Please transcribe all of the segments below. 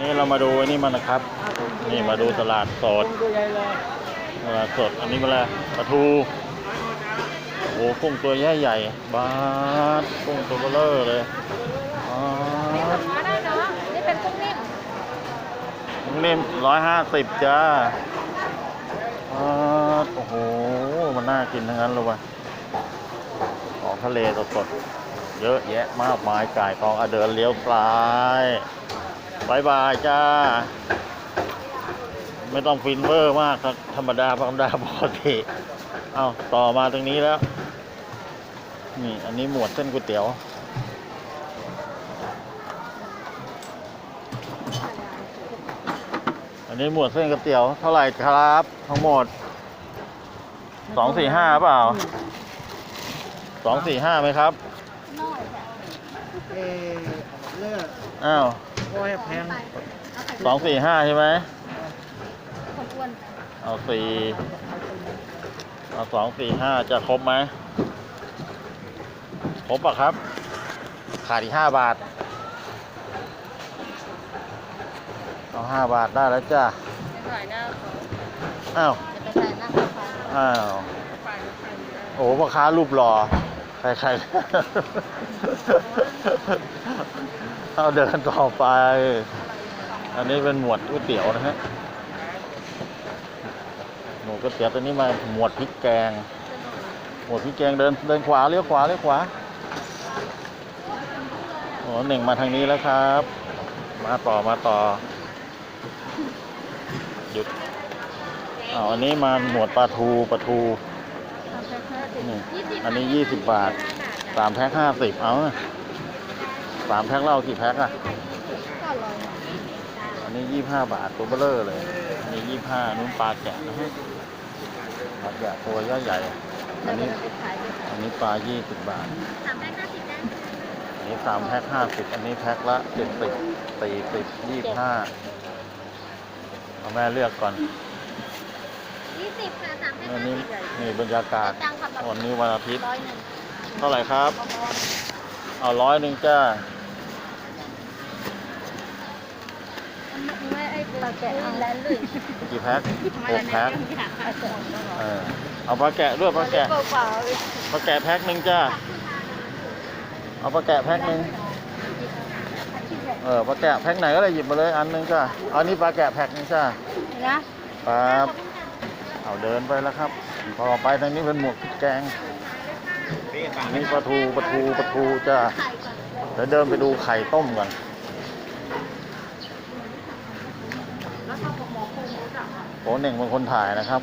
นี่เรามาดูนี่มันนะครับ นี่มาดูตลาดสดตลาดสด อันนี้มาแล้วปลาทูโอ้โหกุ้งตัวใหญ่ใหญ่บาสกุ้งตัวเบลอเลยบาสมาได้เนาะนี่เป็นกุ้งนิ่มกุ้งนิ่มร้อยห้าสิบจ้าบาสโอ้โหมันน่ากินทั้งนั้นเลยว่ะของทะเลสดๆเยอะแยะมากมายก่ายกองอเดินเลี้ยวซ้าย บายบายจ้า ไม่ต้องฟินเวอร์มากครับ ธรรมดาธรรมดาปกติเอาต่อมาตรงนี้แล้ว นี่ อันนี้หมวดเส้นก๋วยเตี๋ยว อันนี้หมวดเส้นก๋วยเตี๋ยว เท่าไหร่ครับ ทั้งหมดสองสี่ห้าเปล่าสองสี่ห้าไหมครับน้อยค่ะเอ๊ะเลือกอ้าว โอ้ยแพงสองสี่ห้าใช่ไหมคนอ้วนเอาสี่เอาสองสี่ห้าจะครบไหมครบปะครับ ขาดอีกห้าบาท เอาห้าบาทได้แล้วจ้าจะถ่ายหน้าเขาอ้าวจะไปถ่ายหน้าเขาอ้าว โอ้โหพ่อค้ารูปหล่อ ใครๆ เอาเดินต่อไป อันนี้เป็นหมวดก๋วยเตี๋ยวนะฮะ หมวดก๋วยเตี๋ยวตัวนี้มาหมวดพริกแกง หมวดพริกแกงเดินเดินขวาเลี้ยวขวาเลี้ยวขวาโอ้หนึ่งมาทางนี้แล้วครับ มาต่อมาต่อ หยุดอ๋ออันนี้มาหมวดปลาทูปลาทูนี่อันนี้ยี่สิบบาทสามแพ็คห้าสิบเอานะ สามแพ็คเราเอากี่แพ็คอะก็ลอยอันนี้ยี่ห้าบาทตัวเบลเลอร์เลยอันนี้ยี่ห้านุ่นปลาแกะนะฮะปลาแกะตัวใหญ่ๆอันนี้ไปถ่ายด้วยอันนี้ปลายี่สิบบาทสามแพ็คห้าสิบนะอันนี้สามแพ็คห้าสิบอันนี้แพ็คละเจ็ดสิบสี่สิบยี่ห้าเอาแม่เลือกก่อนยี่สิบค่ะสามแพ็คอันห้านี้สิบนี่บรรยากาศตังค์ค่ะแบบวันนี้วันอาทิตย์ร้อยหนึ่งเท่าไหร่ครับ เอาร้อยหนึ่งจ้า มันไม่ไอ้ ปลาแกะเอาแล้วเลยกี่แพ็คหกแพ็คปลาแกะเออเอาปลาแกะด้วยปลาแกะเปล่าๆเลยปลาแกะแพ็คหนึ่งจ้าเอาปลาแกะแพ็คหนึ่งเออปลาแกะแพ็คไหนก็ได้หยิบมาเลยอันหนึ่งจ้าเอานี่ปลาแกะแพ็คหนึงจ้านะครับเอาเดินไปแล้วครับต่อไปทางนี้เป็นหมวกพริกแกงอันนี้ปลาทูปลาทูปลาทูจ้าไข่ก่อนเดี๋ยวเดินไปดูไข่ต้มก่อน โอ้เน่งเป็นคนถ่ายนะครับ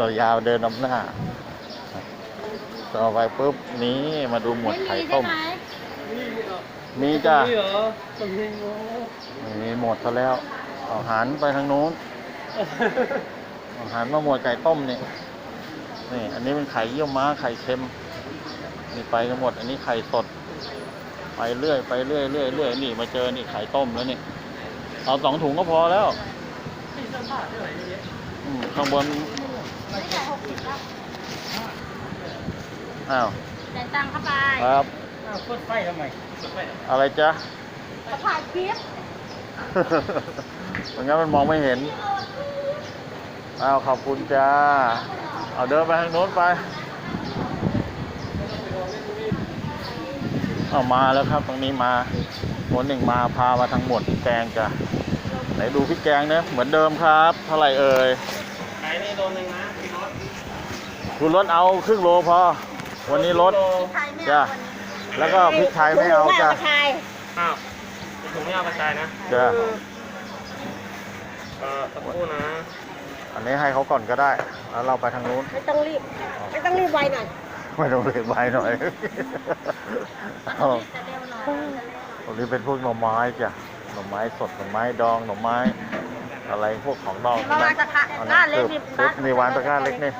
เรายาวเดินนำหน้า ต่อไปปุ๊บนี้มาดูหมวดไข่ต้ม มีจ้านี่หมีหมดซะแล้วเอาหันไปทางนู้นเอาหันมาหมวดไก่ต้มเนี่ยนี่ อันนี้เป็นไข่เยี่ยวม้าไข่เค็มนี่ไปกันหมด อันนี้ไข่สด ไปเรื่อยไปเรื่อยเรื่อยเรื่อยนี่มาเจอนี่ไข่ต้มแล้วนี่ เอาสองถุงก็พอแล้วอืมข้างบนไม่ใช่หกสิบแล้วอ้าวจ่ายตังค์เข้าไปครับอ้าวกดไฟทำไมกดไฟทำไมอะไรจ๊ะเขาถ่ายคลิปไม่งั้นมันมองไม่เห็นอ้าวขอบคุณจ้า เอาเดินไปทางโน้นไปเอามาแล้วครับตรงนี้มา คนหนึ่งมาพามาทางหมวดพริกแกงจ้ะไหนดูพริกแกงเนี่ยเหมือนเดิมครับเท่าไหร่เอ่ยไข่นี่โดนหนึ่งนะพี่รถคุณลดเอาครึ่งโลพอวันนี้ลดไทยไม่จ้ะเอาวันนี้แล้วก็พริกไทยไม่เอาจ้ะไทยอ้าวถุงไม่เอากระจายนะจ้ะเออตะกู้นะอันนี้ให้เขาก่อนก็ได้ แล้วเราไปทางนู้น ไม่ต้องรีบ ไม่ต้องรีบไวหน่อย ไม่ต้องเรียกใบหน่อยเอาจะเร็วหน่อยต รงนี้เป็นพวกหน่อไม้จ้ะหน่อไม้สดหน่อไม้ดองหน่อไม้ อะไรพวกของดองมาวางตะกร้าอันก้านั้นเล็กคือนี่ปึ๊บนี่วางตะกร้าเล็กนี่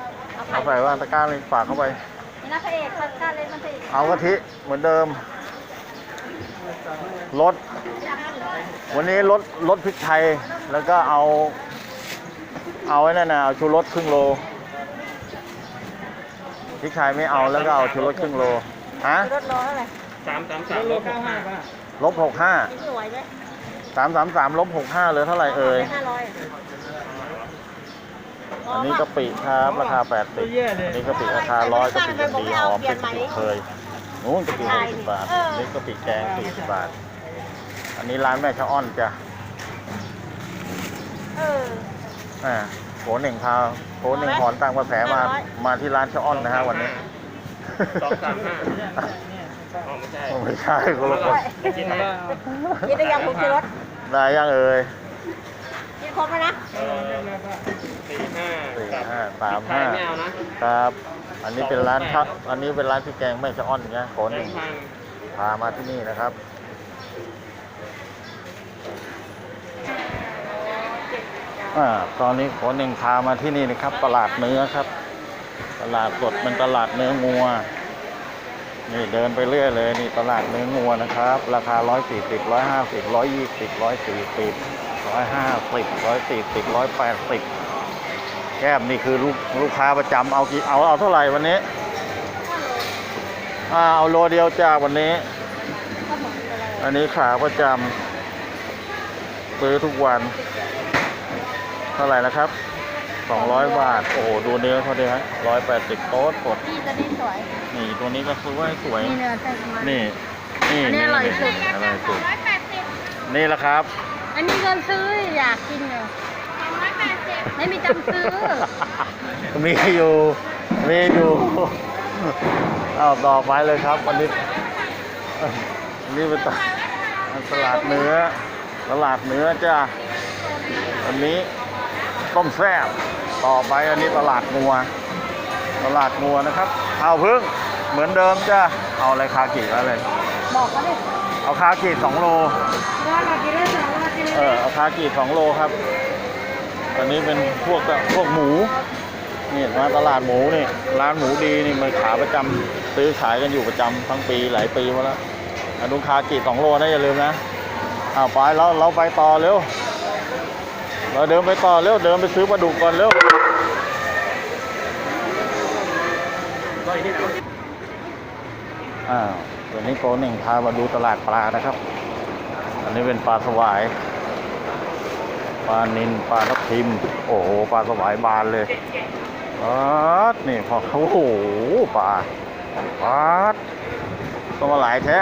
เอาใส่วางตะกร้าเล็กฝากเข้าไปนี่นะพระเอกตะกร้าเล็กมันพระเอกเอากะทิเหมือนเดิมรสวันนี้รสรสพริกไทยแล้วก็เอา เอาไว้นั่นนะเอาชูรสครึ่งโลพริกไทยไม่เอาแล้วก็เอาชูรสครึ่งโลฮะรถรอเท่าไหร่สามสามสามลดหกห้า ลบหกห้าสวยไหมสามสามสามลบหกห้าเหลือเท่าไหร่เอ่ยห้าร้อยอันนี้กะปิครับราคาแปดสิบอันนี้กะปิราคาร้อยกะปิกะปิหอมเป็นกะปิเคยนู้นกะปิหกสิบบาทอันนี้กะปิแกงสี่สิบบาท อันนี้ร้านแม่ชะอ้อนจ้ะเอออ่าโหนึ่งพาโหนึ่งหอนตามกระแสมาห้าร้อยมาที่ร้านชะอ้อนนะฮะวันนี้สองสามห้า อ๋อไม่ใช่ไม่ใช่คนละคนจะกินไหมกินได้ยังผมซื้อรถได้ยังเอ่ยกินครบแล้วนะเออสี่ห้าสี่กับห้าสามไทห้ายไม่เอานะครับ อันนี้เป็นร้านครับ อันนี้เป็นร้านพี่แกงแม่ชะอ้อนนะโหแบนึ่งงค์พันพามาที่นี่นะครับอ่าตอนนี้ขอหนึ่งพามาที่นี่นะครับ ตลาดเนื้อครับ ตลาดสดเป็นตลาดเนื้องัว นี่เดินไปเรื่อยเลยนี่ตลาดเนื้องัวนะครับ ราคาร้อยสี่สิบร้อยห้าสิบร้อยยี่สิบร้อยสี่สิบร้อยห้าสิบร้อยสี่สิบร้อยแปดสิบแก้มนี่คือลูกลูกค้าประจำเอากี่เอาเอาเท่าไหร่วันนี้อ่าเอาโลเดียวจ้าวันนี้ข้าวหมกอะไรอันนี้ขาประจำซื้อทุกวัน เท่าไหร่นะครับ 200 บาท โอ้โห ดูเนื้อเขาดิฮะ180โต๊ดสดนี่จะได้สวย นี่ตัวนี้ก็สวยสวย นี่เนื้อใส่ประมาณนี่ นี่อันนี้อร่อยสุด อร่อยสุดร้อยแปดสิบนี่แหละครับ อันนี้เงินซื้ออยากกินเลยสองร้อยแปดสิบไม่มีจำซื้อ มีอยู่ มีอยู่เอาต่อไปเลยครับ วันนี้อันนี้เป็นตลาดตลาดเนื้อ ตลาดเนื้อจ้าอันนี้ต้มแซ่บ ต่อไปอันนี้ตลาดงัว ตลาดงัวนะครับ เอาพึ่งเหมือนเดิมจ้าเอาอะไรคากิอะไรบอกเขาดิเอาคากิสองโลว่าเรากินได้สองเรากินเออเอาคากิสองโลครับอันนี้เป็นพวกพวกหมูนี่มาตลาดหมูนี่ร้านหมูดีนี่มันขาประจำซื้อขายกันอยู่ประจำทั้งปีหลายปีมาแล้วอันนู้นคากิสองโลนะอย่าลืมนะเอาไปเราเราไปต่อเร็ว เราเดินไปต่อเร็วเดินไปซื้อปลาดุกก่อนเร็วอ้าวตัวนี้โกหนึ่งพามาดูตลาดปลานะครับ อันนี้เป็นปลาสวายปลานินปลาทับทิม โอ้โหปลาสวายบานเลยปาดนี่พอเขาโอ้โหปลาปาดต้องมาหลายแท้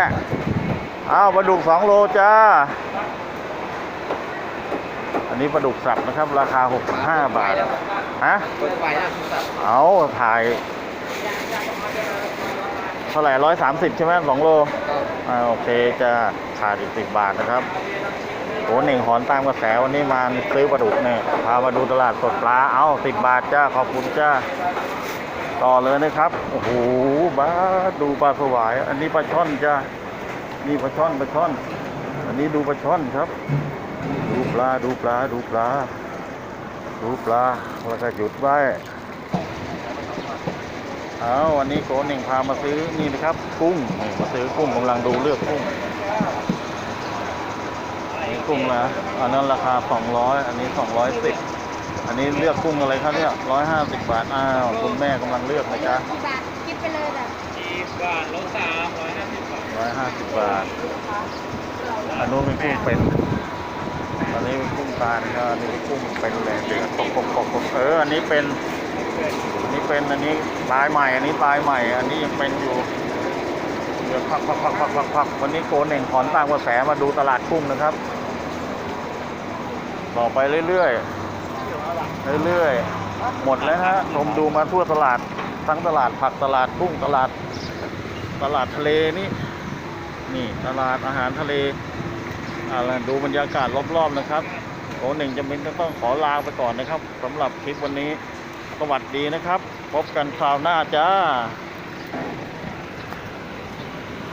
อ้าวปลาดุกสองโลจ้า อันนี้ปลาดุกสับนะครับ ราคา 65 บาทฮะคนไปนะคุณสับเอาถ่าย เท่าไหร่ร้อยสามสิบใช่ไหมสองโลอ่าโอเคจะขาดอีกสิบบาทนะครับโหหนึ่งหอนตามกระแสวันนี้มาซื้อปลาดุกเนี่ยพามาดูตลาดสดปลา เอาสิบบาทจ้า ขอบคุณจ้า ต่อเลยนะครับ โอ้โหบ้าดูปลาสวาย อันนี้ปลาช่อนจ้านี่ปลาช่อนปลาช่อน อันนี้ดูปลาช่อนครับ ดู ปลาดูปลาดูปลาดูปลาแล้วก็หยุดไว้เอาวันนี้โกหนึ่งพามาซื้อนี่นะครับกุ้งนี่มาซื้อกุ้งกำลังดูเลือกกุ้งนี่กุ้งนะอันนั้นราคา 200 อันนี้ 210 อันนี้เลือกกุ้งอะไรครับเนี่ย150 บาท อ้าวคุณแม่กำลังเลือกนะจ๊ะกี่บาทคิดไปเลยแบบอีกบาทลงสามร้อยห้าสิบบาท 150 บาทอันนู้นเป็นกุ้งเป็น อันนี้กุ้งตาลครับอันนี้เป็นกุ้งเป็นเลยเดือดกปกปกปกเอออันนี้เป็นอันนี้เป็นอันนี้ตายใหม่อันนี้ตายใหม่ อันนี้ยังเป็นอยู่เดี๋ยวพักพักพักพักพักพักวันนี้โกนเน่งถอนตามกระแสมาดูตลาดกุ้งนะครับ ต่อไปเรื่อยๆเรื่อยๆหมดแล้วฮะชมดูมาทั่วตลาดทั้งตลาดผักตลาดกุ้งตลาด ตลาดทะเลนี่นี่ตลาดอาหารทะเล อะไรดูบรรยากาศรอบๆนะครับโกนเน่งจำเป็นจะต้องขอลาไปก่อนนะครับสำหรับคลิปวันนี้สวัสดีนะครับ พบกันคราวหน้าจ้า